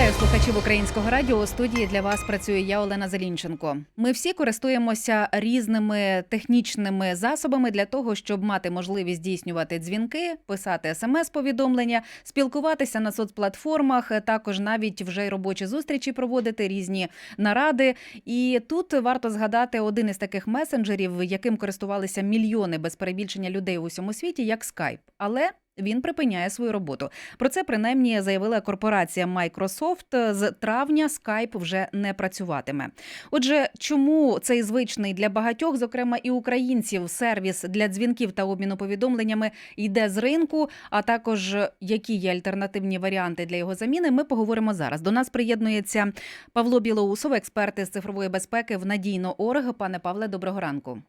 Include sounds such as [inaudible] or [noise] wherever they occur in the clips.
Вітаю слухачів українського радіо. У студії для вас працює я, Олена Залінченко. Ми всі користуємося різними технічними засобами для того, щоб мати можливість здійснювати дзвінки, писати смс-повідомлення, спілкуватися на соцплатформах, також навіть вже й робочі зустрічі проводити різні наради. І тут варто згадати один із таких месенджерів, яким користувалися мільйони без перебільшення людей у всьому світі, як Skype. Але він припиняє свою роботу. Про це принаймні заявила корпорація Microsoft. З травня Skype вже не працюватиме. Отже, чому цей звичний для багатьох, зокрема і українців, сервіс для дзвінків та обміну повідомленнями йде з ринку, а також які є альтернативні варіанти для його заміни, ми поговоримо зараз. До нас приєднується Павло Білоусов, експерт із цифрової безпеки в Надійно.орг. Пане Павле, доброго ранку.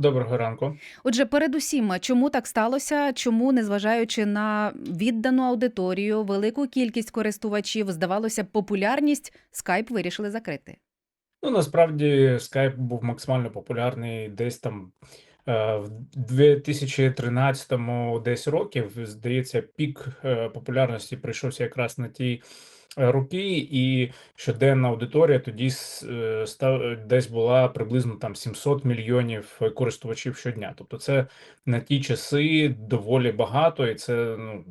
Доброго ранку. Отже, передусім, чому так сталося? Чому, незважаючи на віддану аудиторію, велику кількість користувачів, здавалося популярність, скайп вирішили закрити? Ну, насправді, Skype був максимально популярний десь там е, в 2013-му десь років. Здається, пік е, популярності прийшовся якраз на ті е, роки, і щоденна аудиторія тоді е, десь була приблизно там 700 мільйонів користувачів щодня. Тобто, це на ті часи доволі багато, і це ну,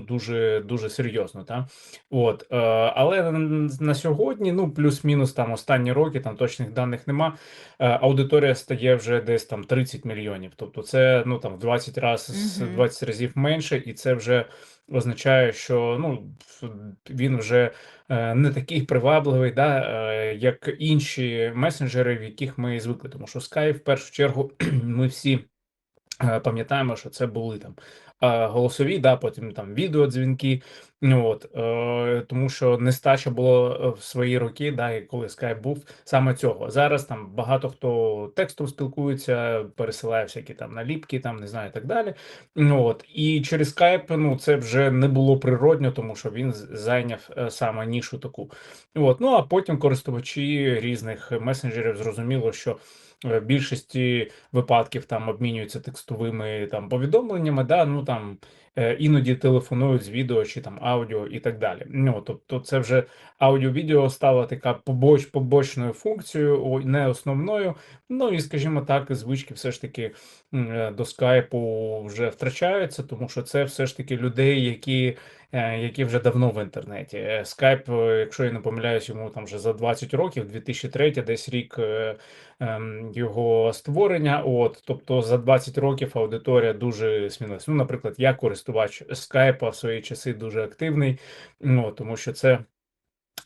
дуже дуже серйозно. Та? От, е, але на, сьогодні, ну плюс-мінус там останні роки, там точних даних нема. е, Аудиторія стає вже десь там 30 мільйонів. Тобто, це ну там в 20 раз, Мгм. 20 разів менше, і це вже означає, що ну він вже е, не такий привабливий, да, е, як інші месенджери, в яких ми звикли. Тому що Skype, в першу чергу, [clears throat] ми всі. Е, Пам'ятаємо, що це були там голосові, да, потім там відеодзвінки. От, е, тому що нестача було е, в свої роки, да, і коли Skype був саме цього. Зараз там багато хто текстом спілкується, пересилає всякі там наліпки, там не знаю, і так далі. Ну, от, і через Skype ну, це вже не було природньо, тому що він зайняв е, саме нішу таку. От, ну а потім користувачі різних месенджерів зрозуміло, що в більшості випадків там обмінюються текстовими там повідомленнями, да, ну там е, іноді телефонують з відео чи там аудіо і так далі. Ну тобто, це вже аудіо-відео стала така побоч, побочною функцією, не основною. Ну і скажімо так, звички все ж таки е, до скайпу вже втрачаються, тому що це все ж таки людей, які. Е, Які вже давно в інтернеті. Е, Скайп, е, якщо я не помиляюсь, йому там вже за 20 років, 2003, десь рік е, ем, його створення. От, тобто за 20 років аудиторія дуже змінилася. Ну, наприклад, я користувач скайпа в свої часи дуже активний, ну, тому що це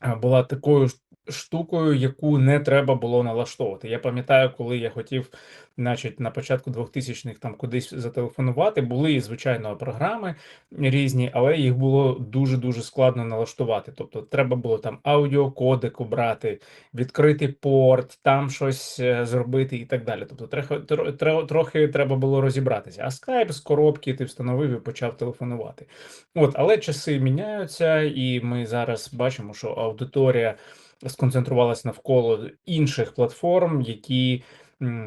е, була такою штукою, яку не треба було налаштовувати. Я пам'ятаю, коли я хотів, значить, на початку 2000-х там кудись зателефонувати, були, звичайно, програми різні, але їх було дуже-дуже складно налаштувати. Тобто треба було там аудіокодек обрати, відкрити порт, там щось е, зробити і так далі. Тобто трохи, тро- тро- трохи треба було розібратися. А Skype з коробки ти встановив і почав телефонувати. От, але часи міняються, і ми зараз бачимо, що аудиторія сконцентрувалась навколо інших платформ, які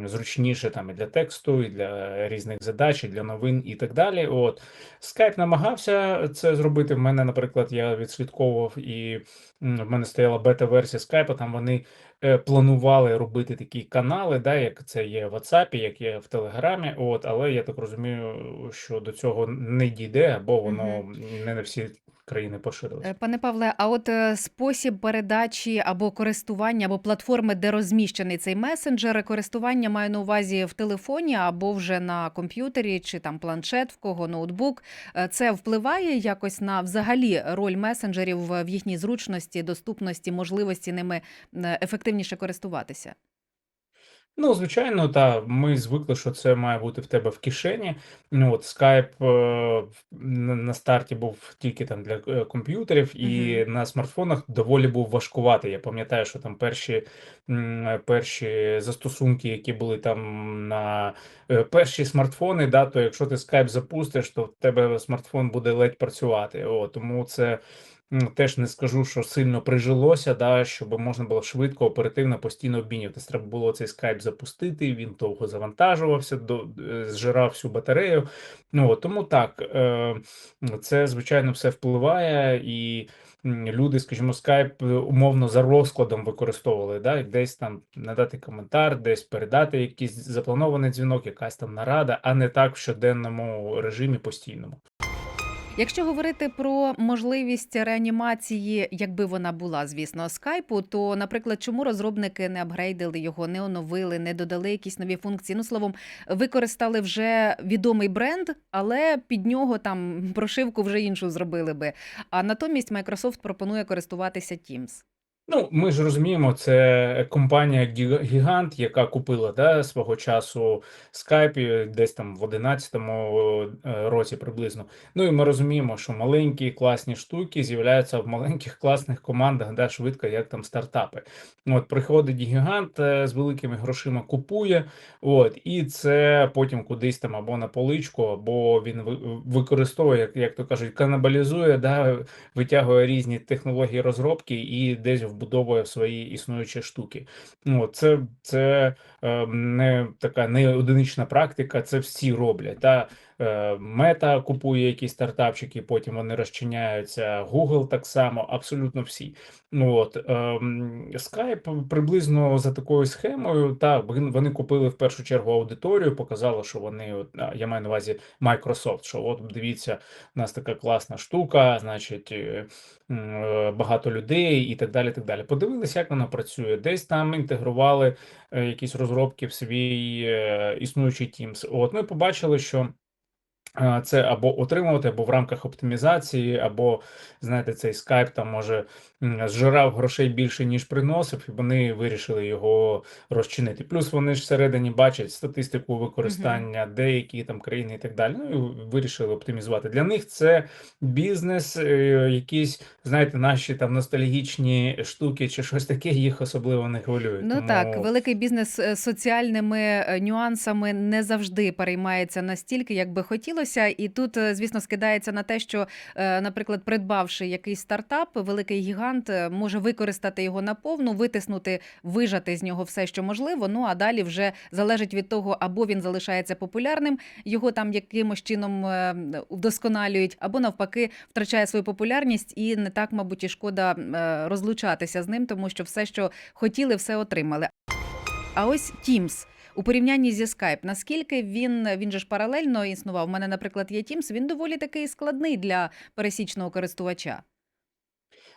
зручніше там і для тексту, і для різних задач, і для новин, і так далі. От Skype намагався це зробити. В мене, наприклад, я відслідковував, і в мене стояла бета-версія Skype, там вони е, планували робити такі канали, да, як це є в WhatsApp, як є в Телеграмі. От, але я так розумію, що до цього не дійде, або воно Мгм. не на всі країни поширилось. Е, Пане Павле, а от е, спосіб передачі або користування, або платформи, де розміщений цей месенджер, користування маю на увазі в телефоні або вже на комп'ютері, чи там планшет, в кого ноутбук. Е, Це впливає якось на взагалі роль месенджерів в їхній зручності, доступності, можливості ними ефективніше користуватися? Ну, звичайно, та ми звикли, що це має бути в тебе в кишені. Ну, от Skype е, на старті був тільки там для е, комп'ютерів, і Мгм. на смартфонах доволі був важкуватий. Я пам'ятаю, що там перші, м, перші застосунки, які були там на е, перші смартфони, да, то якщо ти Skype запустиш, то в тебе смартфон буде ледь працювати. О, тому це теж не скажу, що сильно прижилося, да, щоб можна було швидко, оперативно, постійно обмінюватися. Треба було цей скайп запустити, він довго завантажувався, до, е, зжирав всю батарею. Ну, тому так, е, це, звичайно, все впливає і люди, скажімо, Skype е, умовно за розкладом використовували, да, десь там надати коментар, десь передати якийсь запланований дзвінок, якась там нарада, а не так в щоденному режимі постійному. Якщо говорити про можливість реанімації, якби вона була, звісно, скайпу, то, наприклад, чому розробники не апгрейдили його, не оновили, не додали якісь нові функції? Ну, словом, використали вже відомий бренд, але під нього там прошивку вже іншу зробили би. А натомість Microsoft пропонує користуватися Teams. Ну, ми ж розуміємо, це компанія Гігант, яка купила да, свого часу Skype десь там в 11-му е, році приблизно. Ну і ми розуміємо, що маленькі класні штуки з'являються в маленьких класних командах, да, швидко, як там стартапи. От приходить гігант е, з великими грошима, купує, от, і це потім кудись там або на поличку, або він використовує, як, як то кажуть, канабалізує, да, витягує різні технології розробки і десь вбудовує в свої існуючі штуки. Ну, це, це е, не така не одинична практика, це всі роблять. Та, Мета купує якісь стартапчики, потім вони розчиняються. Google так само, абсолютно всі. Ну, от, ем, Skype приблизно за такою схемою, та вони купили в першу чергу аудиторію, показали, що вони, я маю на увазі Microsoft, що от дивіться, у нас така класна штука, значить, е, е, багато людей і так далі. так далі. Подивилися, як воно працює. Десь там інтегрували е, якісь розробки в свій е, існуючий Teams. От ми побачили, що. Це або отримувати, або в рамках оптимізації, або знаєте, цей скайп там може зжирав грошей більше, ніж приносив, і вони вирішили його розчинити. Плюс вони ж всередині бачать статистику використання, деякі там країни і так далі. Ну і вирішили оптимізувати. Для них це бізнес, е, якісь, знаєте, наші там ностальгічні штуки чи щось таке їх особливо не хвилює. Ну Тому... так, великий бізнес е, соціальними е, нюансами не завжди переймається настільки, як би хотілося. І тут, е, звісно, скидається на те, що, е, наприклад, придбавши якийсь стартап, великий гігант е, може використати його наповну, витиснути, вижати з нього все, що можливо. Ну а далі вже залежить від того, або він залишається популярним, його там якимось чином вдосконалюють, або навпаки втрачає свою популярність, і не так, мабуть, і шкода розлучатися з ним, тому що все, що хотіли, все отримали. А ось Teams. У порівнянні зі Skype, наскільки він він же ж паралельно існував. У мене, наприклад, є Teams, він доволі такий складний для пересічного користувача.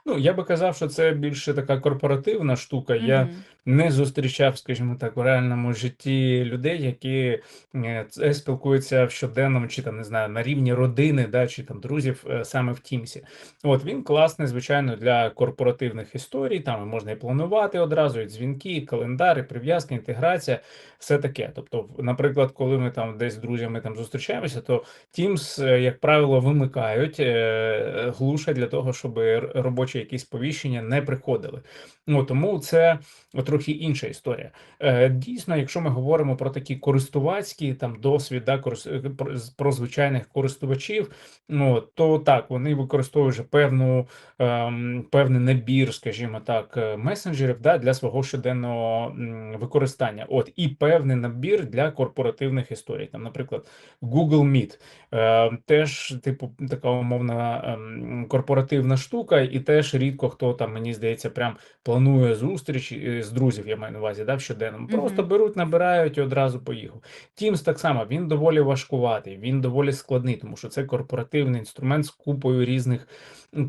Ну, я би казав, що це більше така корпоративна штука. Я не зустрічав, скажімо так, у реальному житті людей, які е, це спілкуються в щоденному, чи там не знаю, на рівні родини, да, чи там друзів е, саме в Тімсі. От він класний, звичайно, для корпоративних історій. Там можна і планувати одразу, і дзвінки, і календари, прив'язки, інтеграція, все таке. Тобто, наприклад, коли ми там десь з друзями там зустрічаємося, то Teams, е, як правило, вимикають е, глуша для того, щоб р- робочі якісь повіщення не приходили. Ну тому це трохи інша історія. Е, Дійсно, якщо ми говоримо про такі користувацькі там досвід, да, корис- е, про, звичайних користувачів, ну то так вони використовують певну ем, певний набір, скажімо так, е, месенджерів да, для свого щоденного використання. От і певний набір для корпоративних історій. Там, наприклад, Google Meet. Е, теж, типу, така умовна ем, корпоративна штука, і теж рідко хто там, мені здається, прям планує зустріч е, з друзів, я маю на увазі, да, в щоденному. Просто Мгм. беруть, набирають і одразу поїхав. Teams так само, він доволі важкуватий, він доволі складний, тому що це корпоративний інструмент з купою різних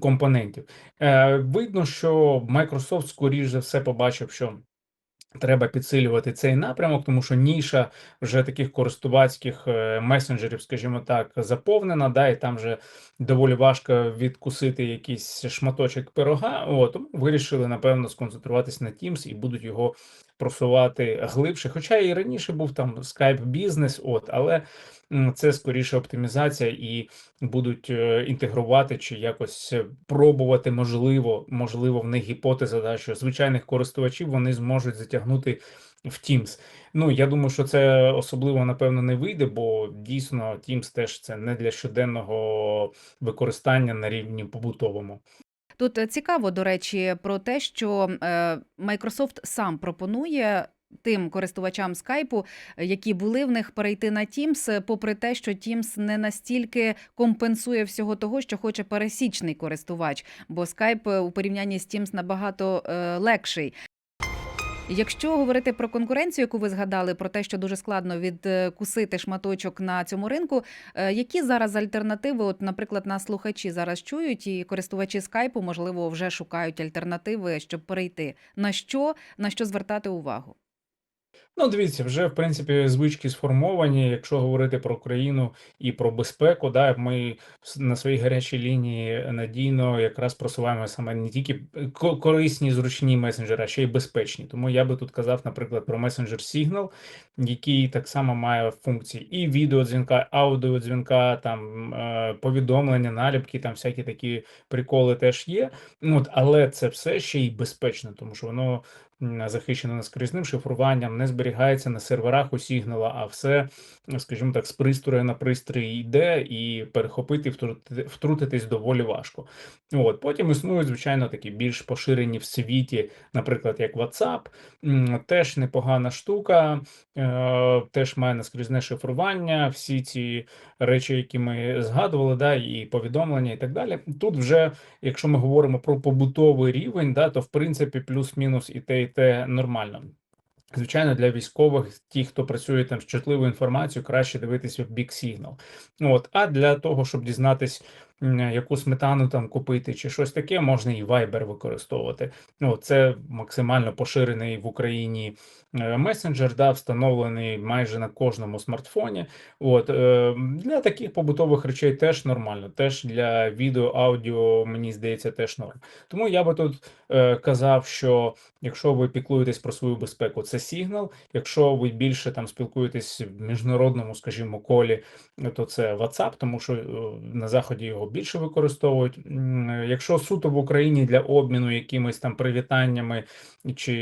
компонентів. Е, видно, що Microsoft, скоріш за все, побачив, що Треба підсилювати цей напрямок, тому що ніша вже таких користувацьких е, месенджерів, скажімо так, заповнена, да, і там вже доволі важко відкусити якийсь шматочок пирога. От, вирішили, напевно, сконцентруватися на Teams і будуть його просувати глибше. Хоча і раніше був там Skype бізнес, от, але це скоріше оптимізація і будуть е, інтегрувати чи якось е, пробувати, можливо, можливо, в них гіпотеза, да, що звичайних користувачів вони зможуть затягнути в Teams. Ну, я думаю, що це особливо, напевно, не вийде, бо дійсно Teams теж це не для щоденного використання на рівні побутовому. Тут е, цікаво, до речі, про те, що е, Microsoft сам пропонує тим користувачам скайпу, які були в них, перейти на Teams, попри те, що Teams не настільки компенсує всього того, що хоче пересічний користувач, бо скайп у порівнянні з Teams набагато е, легший. Якщо говорити про конкуренцію, яку ви згадали, про те, що дуже складно відкусити шматочок на цьому ринку, е, які зараз альтернативи? От, наприклад, нас слухачі зараз чують, і користувачі скайпу, можливо, вже шукають альтернативи, щоб перейти. На що на що звертати увагу? Ну, дивіться, вже в принципі звички сформовані. Якщо говорити про Україну і про безпеку, да, ми на своїй гарячій лінії надійно якраз просуваємо саме не тільки корисні, зручні месенджери, а ще й безпечні. Тому я би тут казав, наприклад, про месенджер Signal, який так само має функції і відеодзвінка, аудіодзвінка, там е, повідомлення, наліпки, там всякі такі приколи теж є. Ну, але це все ще й безпечно, тому що воно м, захищено наскрізним шифруванням, не зберігається на серверах у Сігнала, а все, скажімо так, з пристрою на пристрій йде, і перехопити, втрутити, втрутитись доволі важко. От потім існують, звичайно, такі більш поширені в світі, наприклад, як WhatsApp, теж непогана штука, е, теж має наскрізне шифрування, всі ці речі, які ми згадували, да, і повідомлення, і так далі. Тут вже, якщо ми говоримо про побутовий рівень, да, то в принципі плюс-мінус і те, те нормально. Звичайно, для військових, ті, хто працює там з чутливою інформацією, краще дивитися в бік сигнал. От, а для того, щоб дізнатись, яку сметану там купити чи щось таке, можна і Viber використовувати. Ну, це максимально поширений в Україні е, месенджер, да, встановлений майже на кожному смартфоні. От е, для таких побутових речей теж нормально. Теж для відео, аудіо, мені здається, теж норм. Тому я би тут е, казав, що якщо ви піклуєтесь про свою безпеку, це сигнал. Якщо ви більше там спілкуєтесь в міжнародному, скажімо, колі, то це WhatsApp, тому що на заході його більше використовують. Якщо суто в Україні для обміну якимись там привітаннями чи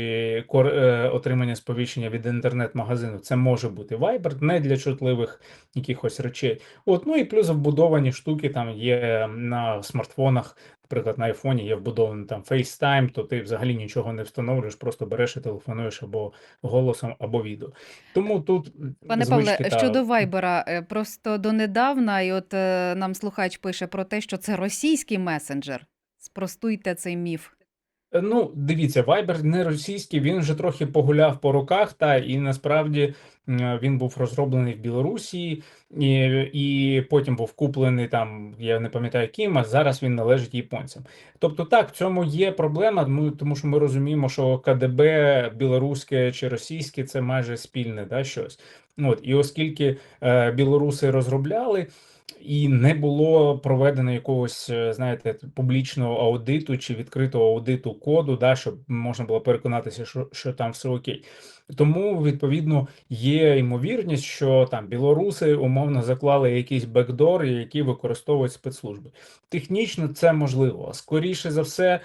е, отримання сповіщення від інтернет-магазину, це може бути Viber, не для чутливих якихось речей. От, ну і плюс вбудовані штуки там є на смартфонах. Наприклад, на айфоні є вбудований там FaceTime, то ти взагалі нічого не встановлюєш, просто береш і телефонуєш або голосом, або відео. Тому тут Пане Павле, та- щодо Вайбера, е, просто донедавна, і от е, нам слухач пише про те, що це російський месенджер. Спростуйте цей міф. Е, Ну, дивіться, Viber не російський, він вже трохи погуляв по руках, та і насправді він був розроблений в Білорусі, і, і потім був куплений там, я не пам'ятаю ким, а зараз він належить японцям. Тобто, так, в цьому є проблема, ми, тому що ми розуміємо, що КДБ білоруське чи російське це майже спільне, да, щось. От, і оскільки е, білоруси розробляли. І не було проведено якогось, е, знаєте, публічного аудиту чи відкритого аудиту коду, да, щоб можна було переконатися, що, що там все окей. Тому, відповідно, є ймовірність, що там білоруси умовно заклали якийсь бекдор, який використовують спецслужби. Технічно це можливо. Скоріше за все,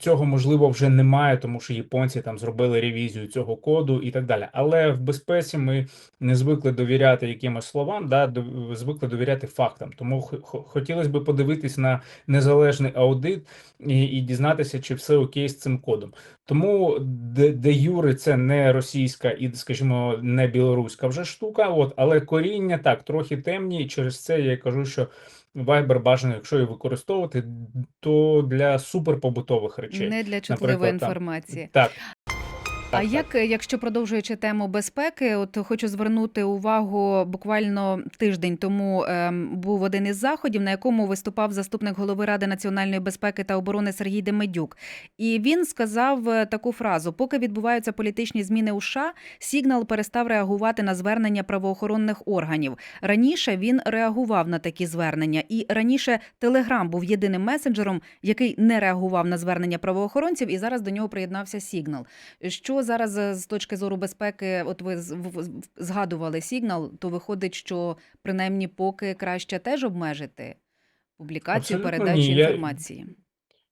цього можливо вже немає, тому що японці там зробили ревізію цього коду і так далі. Але в безпеці ми не звикли довіряти якимось словам, да, звикли довіряти фактам. Тому хотілося б подивитись на незалежний аудит і, і дізнатися, чи все окей з цим кодом. Тому де, де юри це не російська і, скажімо, не білоруська вже штука. От, але коріння так трохи темні, і через це я кажу, що Viber бажано, якщо і використовувати, то для суперпобутових речей. Не для чутливої інформації. Так. А як, е, якщо продовжуючи тему безпеки, от хочу звернути увагу буквально тиждень тому ем, був один із заходів, на якому виступав заступник голови Ради національної безпеки та оборони Сергій Демедюк. І він сказав е, таку фразу: поки відбуваються політичні зміни у США, Сігнал перестав реагувати на звернення правоохоронних органів. Раніше він реагував на такі звернення, і раніше Телеграм був єдиним месенджером, який не реагував на звернення правоохоронців, і зараз до нього приєднався Сігнал. Що зараз е, з точки зору безпеки, от ви згадували сигнал, то виходить, що принаймні поки краще теж обмежити публікацію, Абсолютно передачу ні. Я- інформації.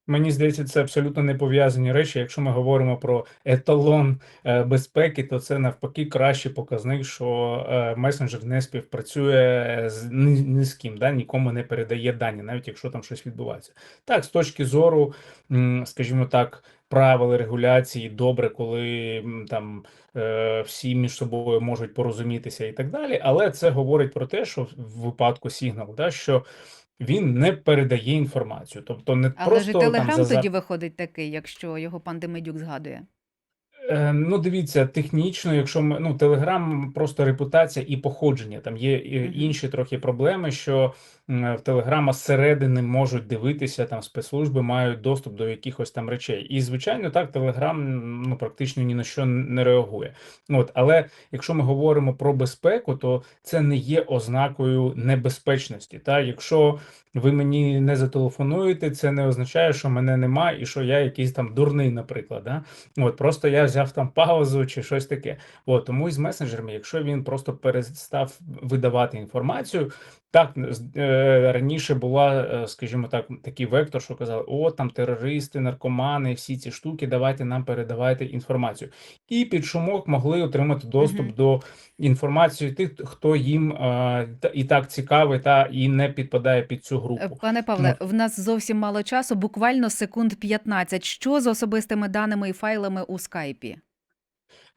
Мені здається, це абсолютно не пов'язані речі. Якщо ми говоримо про еталон е, безпеки, то це навпаки кращий показник, що е, месенджер не співпрацює з ні, ні з ким, да, нікому не передає дані, навіть якщо там щось відбувається. Так, з точки зору, скажімо так, правил регуляції добре, коли там е, всі між собою можуть порозумітися і так далі. Але це говорить про те, що в випадку Signal, да, що він не передає інформацію, тобто не Але просто ж і там Телеграм за тоді виходить такий, якщо його пан Демедюк згадує. Е, Ну, дивіться, технічно, якщо ми ну Телеграм просто репутація і походження. Там є інші трохи проблеми, що в Телеграма зсередини можуть дивитися там спецслужби, мають доступ до якихось там речей. І звичайно, так Телеграм ну практично ні на що не реагує. От, але якщо ми говоримо про безпеку, то це не є ознакою небезпечності. Та якщо ви мені не зателефонуєте, це не означає, що мене немає і що я якийсь там дурний, наприклад. Да? От просто я взяв там паузу чи щось таке. От тому і з месенджерами, якщо він просто перестав видавати інформацію, так е, раніше була, е, скажімо так, такий вектор, що казали: о, там терористи, наркомани, всі ці штуки, давайте нам передавайте інформацію. І під шумок могли отримати доступ Мгм. до інформації тих, хто їм е, і так цікавий, та і не підпадає під цю Е, групу. Пане Павле, в нас зовсім мало часу, буквально секунд 15. Що з особистими даними і файлами у скайпі?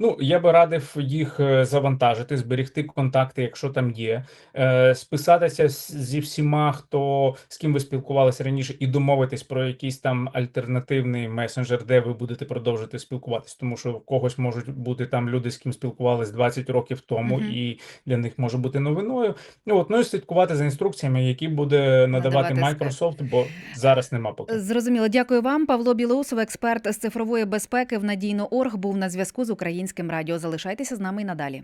Ну, я би радив їх е, завантажити, зберегти контакти, якщо там є, е, списатися зі всіма, хто з ким ви спілкувалися раніше, і домовитись про якийсь там альтернативний месенджер, де ви будете продовжити спілкуватись, тому що в когось можуть бути там люди, з ким спілкувались 20 років тому, Мгм. і для них може бути новиною. Ну от ну і слідкувати за інструкціями, які буде надавати Надавати Microsoft, бо зараз нема поки. Зрозуміло, дякую вам. Павло Білоусов, експерт з цифрової безпеки в Надійно.орг, був на зв'язку з українським радіо. Залишайтеся з нами і надалі.